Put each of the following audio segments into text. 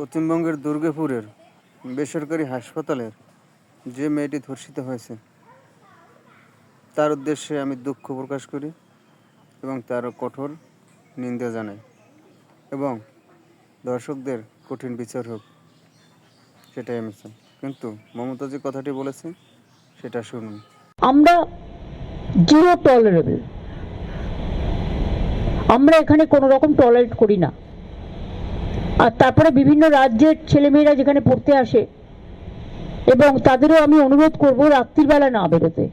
পশ্চিমবঙ্গের দুর্গাপুরের বেসরকারি হাসপাতালের যে মেয়েটি ধর্ষিত হয়েছে, তার উদ্দেশ্যে আমি দুঃখ প্রকাশ করি এবং তার কঠোর নিন্দা জানাই এবং দর্শকদের কঠিন বিচার হোক, সেটাই আমি চাই। কিন্তু মমতা যে কথাটি বলেছে, সেটা শুনুন। আমরা জিরো টলারেবল আমরা এখানে কোনো রকম টলারেট করি না। আর তারপরে বিভিন্ন রাজ্যের ছেলেমেয়েরা যেখানে পড়তে আসে, এবং তাদেরও আমি অনুরোধ করব রাত্রিবেলা না বেরোতে।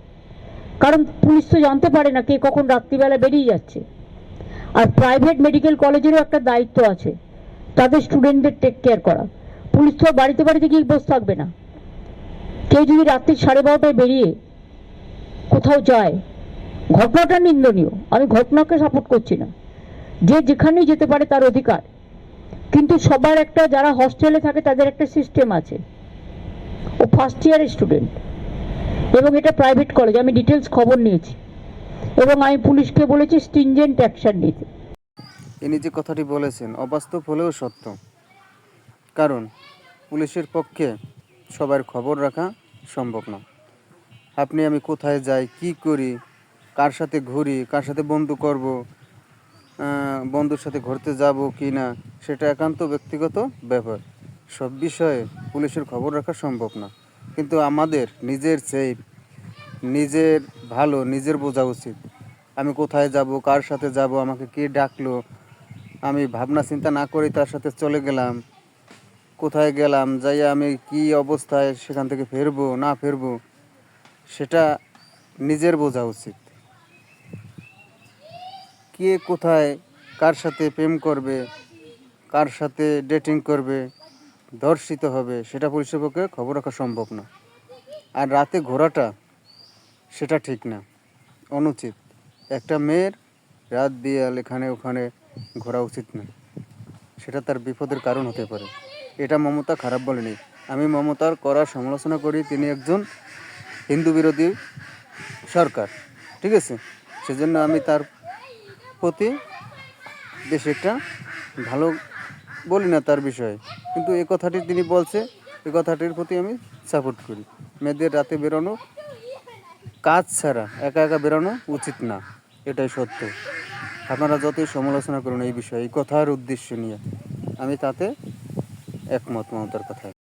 কারণ পুলিশ তো জানতে পারে না কে কখন রাত্রিবেলা বেরিয়ে যাচ্ছে। আর প্রাইভেট মেডিকেল কলেজেরও একটা দায়িত্ব আছে, তাদের স্টুডেন্টদের টেক কেয়ার করা। পুলিশ তো বাড়িতে বাড়িতে গিয়ে বসে থাকবে না। কেউ যদি রাত্রি সাড়ে বারোটায় বেরিয়ে কোথাও যায়, ঘটনাটা নিন্দনীয়। আমি ঘটনাকে সাপোর্ট করছি না। যে যেখানেই যেতে পারে তার অধিকার। কিন্তু সবার একটা, যারা হস্টেলে থাকে, তাদের একটা সিস্টেম আছে। ও ফার্স্ট ইয়ার স্টুডেন্ট এবং এটা প্রাইভেট কলেজ আমি ডিটেলস খবর নিয়েছি। এবং আমি পুলিশকে বলেছি স্টিনজেন্ট অ্যাকশন নিতে। ইনি যে কথাটি বলেছেন, অবাস্তব হলেও সত্য। কারণ, পুলিশের পক্ষে সবার খবর রাখা সম্ভব না। আপনি, আমি কোথায় যাই, কি করি, কার সাথে ঘুরি, কার সাথে বন্ধু করব বন্ধুর সাথে ঘুরতে যাব কি না, সেটা একান্ত ব্যক্তিগত ব্যাপার। সব বিষয়ে পুলিশের খবর রাখা সম্ভব না। কিন্তু আমাদের নিজের সেফ নিজের ভালো, নিজের বোঝা উচিত। আমি কোথায় যাব, কার সাথে যাব, আমাকে কে ডাকলো, আমি ভাবনা চিন্তা না করে তার সাথে চলে গেলাম, কোথায় গেলাম যাই আমি কি অবস্থায় সেখান থেকে ফেরবো, না ফেরবো, সেটা নিজের বোঝা উচিত। কে কোথায়, কার সাথে প্রেম করবে, কার সাথে ডেটিং করবে ধর্ষিত হবে, সেটা পুলিশের পক্ষে খবর রাখা সম্ভব না। আর রাতে ঘোরাটা, সেটা ঠিক না। অনুচিত। একটা মেয়ের রাত বিয়াল এখানে ওখানে ঘোরা উচিত না। সেটা তার বিপদের কারণ হতে পারে। এটা মমতা খারাপ বলেনি। আমি মমতার করা সমালোচনা করি, তিনি একজন হিন্দু বিরোধী সরকার। ঠিক আছে? সেজন্য আমি তার প্রতি বেশ একটা ভালো বলি না তার বিষয়ে। কিন্তু এ কথাটি তিনি বলছে এ কথাটির প্রতি আমি সাপোর্ট করি। মেয়েদের রাতে বেরোনো কাজ ছাড়া, একা একা বেরোনো উচিত না। এটাই সত্য। আপনারা যতই সমালোচনা করুন এই বিষয়ে, এই কথার উদ্দেশ্য নিয়ে। আমি তাতে একমত মমতার কথায়।